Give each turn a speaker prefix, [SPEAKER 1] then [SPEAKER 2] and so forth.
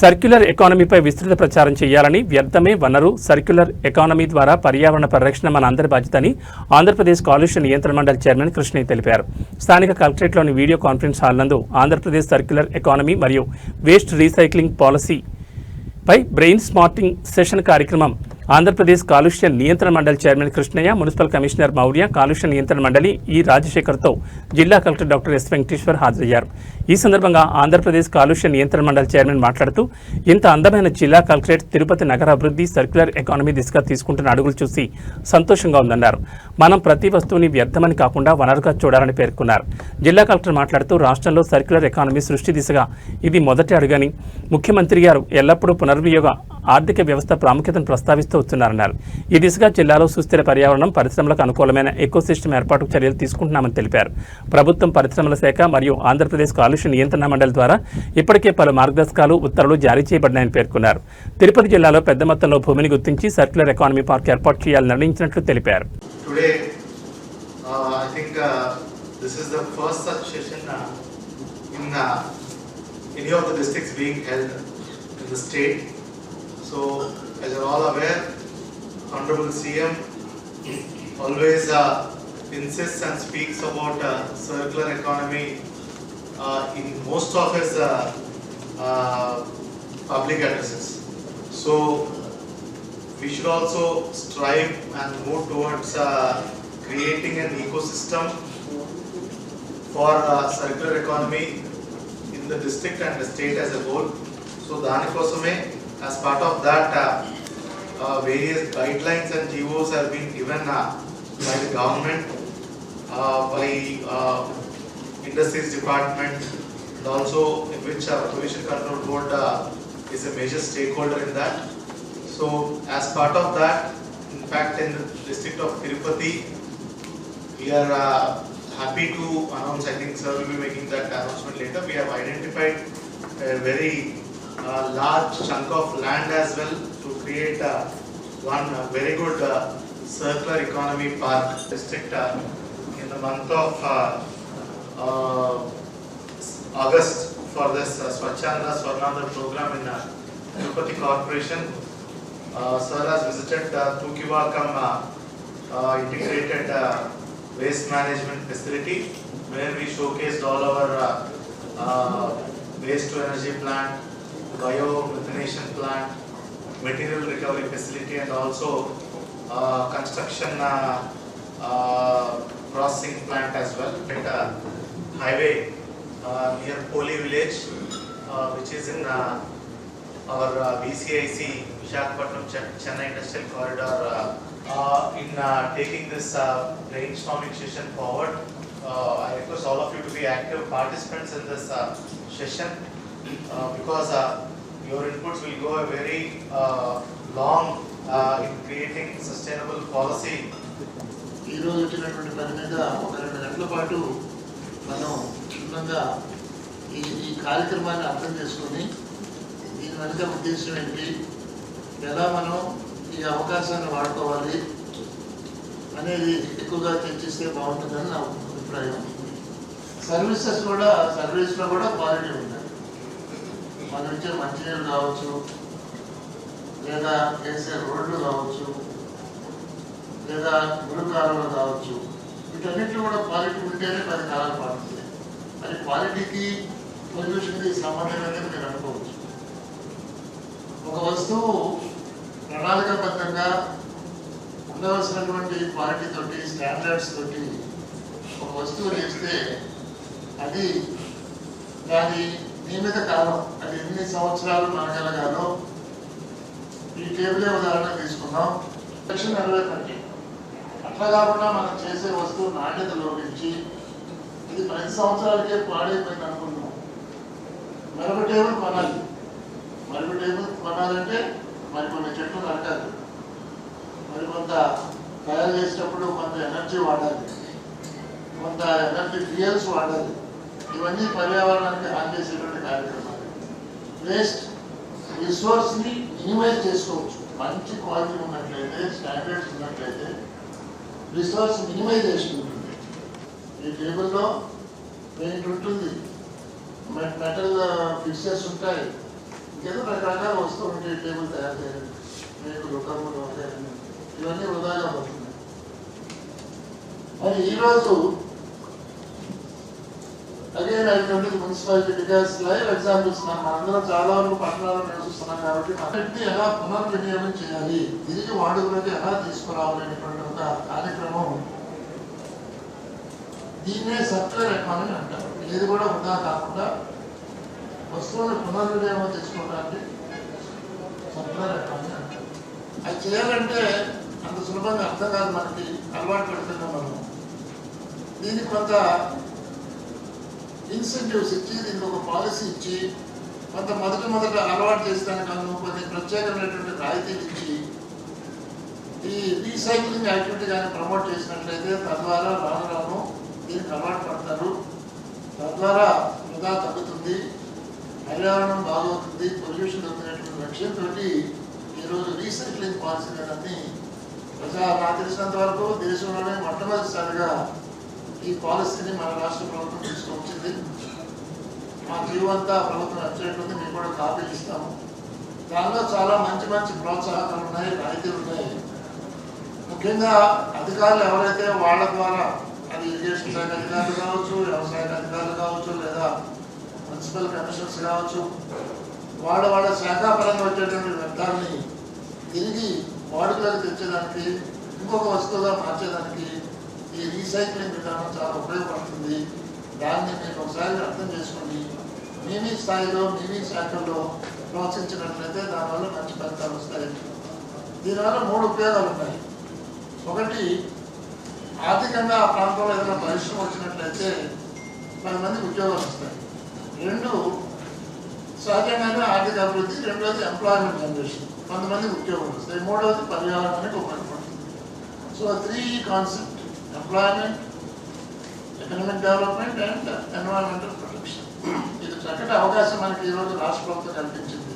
[SPEAKER 1] Circular ఎకానమీపై విస్తృత ప్రచారం చేయాలని వ్యర్థమే వనరు. సర్క్యులర్ ఎకానమీ ద్వారా పర్యావరణ పరిరక్షణ మన అందరి బాధ్యత అని ఆంధ్రప్రదేశ్ కాలుష్య నియంత్రణ మండలి చైర్మన్ కృష్ణయ్య తెలిపారు. స్థానిక కలెక్టరేట్లోని వీడియో కాన్ఫరెన్స్ హాల్ నందు ఆంధ్రప్రదేశ్ సర్క్యులర్ ఎకానమీ మరియు వేస్ట్ రీసైక్లింగ్ పాలసీ పై బ్రెయిన్ స్మార్టింగ్ సెషన్ కార్యక్రమం ఆంధ్రప్రదేశ్ కాలుష్య నియంత్రణ మండలి chairman Krishnaiah municipal commissioner Maurya కాలుష్య నియంత్రణ మండలి ఈ రాజశేఖర్తో జిల్లా కలెక్టర్ డాక్టర్ ఎస్ వెంకటేశ్వర్ హాజరయ్యారు. ఈ సందర్భంగా ఆంధ్రప్రదేశ్ కాలుష్య నియంత్రణ మండలి చైర్మన్ మాట్లాడుతూ ఇంత అందమైన జిల్లా కలెక్టరేట్ తిరుపతి నగర అభివృద్ధి సర్క్యులర్ ఎకానమీ దిశగా తీసుకుంటున్న అడుగులు చూసి సంతోషంగా ఉందన్నారు. మనం ప్రతి వస్తువుని వ్యర్థమని కాకుండా వనరుగా చూడాలని పేర్కొన్నారు. జిల్లా కలెక్టర్ మాట్లాడుతూ రాష్ట్రంలో సర్క్యులర్ ఎకానమీ సృష్టి దిశగా ఇది మొదటి అడుగని ముఖ్యమంత్రి గారు ఎల్లప్పుడూ పునర్వియోగ ఆర్థిక వ్యవస్థ ప్రాముఖ్యతను ప్రస్తావిస్తూ వస్తున్నారన్నారు. ఈ దిశగా జిల్లాలో సుస్థిర పర్యావరణం పరిశ్రమలకు అనుకూలమైన ఎకోసిస్టమ్ ఏర్పాటుకు చర్యలు తీసుకుంటున్నామని తెలిపారు. ప్రభుత్వం పరిశ్రమల శాఖ మరియు ఆంధ్రప్రదేశ్ కాలుష్య నియంత్రణ మండలి ద్వారా ఇప్పటికే పలు మార్గదర్శకాలు ఉత్తర్వులు జారీ చేయబడినాయని పేర్కొన్నారు. తిరుపతి జిల్లాలో పెద్ద మొత్తంలో భూమిని గుర్తించి సర్క్యులర్ ఎకానమీ పార్క్ ఏర్పాటు చేయాలని నిర్ణయించినట్లు తెలిపారు.
[SPEAKER 2] Uh, I think uh, this is the first such session uh, in uh, any of the districts being held in the state. So, as you're all aware, Honorable CM always uh, insists and speaks about uh, circular economy uh, in most of his uh, uh, public addresses. So, we should also strive and move towards uh, creating an ecosystem for uh, circular economy in the district and the state as a whole. So దానికోసమే as part of that, uh, uh, various guidelines and GOs have been given uh, by the government, by industries department, and also in which uh, pollution control board is a major stakeholder in that. So as part of that, in fact, in the district of Tirupati, we are uh, happy to announce, I think sir will be making that announcement later. We have identified a very uh, large chunk of land as well to create uh, one uh, very good uh, circular economy park district uh, in the month of uh, uh, August for this uh, Swachhanda Swarnandar program in uh, Tirupati Corporation. Uh, Sir has visited uh, Tukivakam uh, uh, integrated waste management facility where we showcased all our waste to energy plant, biomethanation plant, material recovery facility and also uh, construction uh, uh, processing plant as well. At a highway uh, near Poli village uh, which is in uh, our uh, BCIC Visakhapatnam Ch- Chennai Industrial Corridor. uh, uh, In uh, taking this uh, brainstorming session forward, uh, I request all of you to be active participants in this uh, session uh, Uh, because uh, your inputs will go a very uh, long uh, in creating sustainable policy.
[SPEAKER 3] ఈ రోజు వచ్చినటువంటి పని మీద ఒక రెండు గంటల పాటు మనం క్షుణ్ణంగా ఈ ఈ కార్యక్రమాన్ని అర్థం చేసుకొని దీని వెనుక ఉద్దేశం ఏంటి? ఎలా మనం ఈ అవకాశాన్ని వాడుకోవాలి అనేది ఎక్కువగా చర్చిస్తే బాగుంటుందని నా అభిప్రాయం. సర్వీసెస్ కూడా సర్వీస్లో కూడా క్వాలిటీ ఉంది మనం ఇచ్చే మంచినీళ్ళు కావచ్చు లేదా వేసే రోడ్లు కావచ్చు లేదా గురుకారులు కావచ్చు వీటన్నిటిలో కూడా క్వాలిటీ ఉంటేనే పది కాలాలు పడుతుంది అది క్వాలిటీకి పొల్యూషన్కి సంబంధం లేదని అనుకోవచ్చు. ఒక వస్తువు ప్రణాళికాబద్ధంగా ఉండవలసినటువంటి క్వాలిటీ తోటి స్టాండర్డ్స్ తోటి ఒక వస్తువు వేస్తే అది దాని నియమిత కాలం అది ఎన్ని సంవత్సరాలు మనగలగాలో ఈ టేబులే ఉదాహరణ తీసుకున్నాం లక్ష నలభై పట్టి అట్లా కాకుండా మనం చేసే వస్తువు నాణ్యత లోపించి ఇది పది సంవత్సరాలకే పాడైపోయింది అనుకున్నాం మరొక టేబుల్ కొనాలి. మరొక టేబుల్ కొనాలంటే మరికొన్ని చెట్లు నరకాలి మరి కొంత తయారు చేసేటప్పుడు కొంత ఎనర్జీ వాడాలి. కొంత ఎనర్జీ ఫ్యూయల్స్ వాడాలి. ఇవన్నీ పర్యావరణానికి హాని చేసేటువంటి కార్యక్రమాలు వేస్ట్ రిసోర్స్ని మినిమైజ్ చేసుకోవచ్చు. మంచి క్వాలిటీ ఉన్నట్లయితే స్టాండర్డ్స్ ఉన్నట్లయితే రిసోర్స్ మినిమైజేషన్ ఉంటుంది ఈ టేబుల్లో పెయింట్ ఉంటుంది. మెటల్ ఫిక్సెస్ ఉంటాయి. ఇంకేదో టేబుల్ తయారు చేయాలి మేకులు కమ్ములు ఇవన్నీ వృధాగా పడుతున్నాయి. మరి ఈరోజు again municipality because live examples మనం అందరం చాలా వరకు పట్టణాలు నివసిస్తున్నాం కాబట్టి అన్నింటినీ ఎలా పునర్వినియోగం చేయాలి తిరిగి వాడుకలోకి ఎలా తీసుకురావాలి అనేటువంటి ఒక కార్యక్రమం దీన్నే సర్కులర్ ఎకానమీ అంటారు. ఏది కూడా ఉందా కాకుండా వస్తువులను పునర్వినియోగం చేసుకోవడానికి సర్కులర్ ఎకానమీ అంటారు. అది చేయాలంటే అంత సులభంగా అర్థం కాదు మనకి అలవాటు పెడుతున్నాం మనం. దీనికి కొంత ఇన్సెంటివ్స్ ఇచ్చి దీనికి ఒక పాలసీ ఇచ్చి కొంత మొదట మొదట అలవాటు చేస్తాను అను కొన్ని ప్రత్యేకమైనటువంటి రాయితీలు ఇచ్చి ఈ రీసైక్లింగ్ యాక్టివిటీ కానీ ప్రమోట్ చేసినట్లయితే తద్వారా రాను రాను దీనికి అలవాటు పడతారు. తద్వారా వృధా తగ్గుతుంది పర్యావరణం బాగవుతుంది పొల్యూషన్ తగ్గినటువంటి లక్ష్యంతో ఈరోజు రీసైక్లింగ్ పాలసీ అనేది ప్రజా నాకు తెలిసినంత వరకు దేశంలోనే మొట్టమొదటిసారిగా ఈ పాలసీని మన రాష్ట్ర ప్రభుత్వం తీసుకొచ్చింది మా జీవంతా ప్రభుత్వం వచ్చేటువంటి మేము కూడా కాపీలు ఇస్తాము దానిలో చాలా మంచి మంచి ప్రోత్సాహకాలు ఉన్నాయి రాయితీలు ఉన్నాయి. ముఖ్యంగా అధికారులు ఎవరైతే వాళ్ళ ద్వారా అది ఇరిగేషన్ శాఖ అధికారులు కావచ్చు వ్యవసాయ అధికారులు కావచ్చు లేదా మున్సిపల్ కమిషనర్స్ కావచ్చు వాళ్ళ వాళ్ళ శాఖాపరంగా వచ్చేటువంటి వ్యర్థాన్ని తిరిగి వాడుకలకు తెచ్చేదానికి ఇంకొక వస్తువుగా మార్చేదానికి ఈ రీసైక్లింగ్ విధానం చాలా ఉపయోగపడుతుంది దాన్ని మీరు ఒకసారి అర్థం చేసుకుని మీ మీ స్థాయిలో మీ మీ శాఖల్లో ప్రోత్సహించినట్లయితే దానివల్ల మంచి ఫలితాలు వస్తాయి దీనివల్ల మూడు ఉపయోగాలు ఉన్నాయి ఒకటి ఆర్థికంగా ఆ ప్రాంతంలో ఏదైనా పరిశ్రమ వచ్చినట్లయితే పది మందికి ఉద్యోగాలు వస్తాయి. రెండు సహజమైన ఆర్థిక అభివృద్ధి రెండోది ఎంప్లాయ్మెంట్ జనరేషన్ కొంతమంది ఉద్యోగం వస్తాయి. మూడవది పర్యావరణానికి ఉపయోగపడుతుంది. So three concept employment economic development and environmental protection ఇది చక్కటి అవకాశం మనకి ఈరోజు రాష్ట్ర ప్రభుత్వం కల్పించింది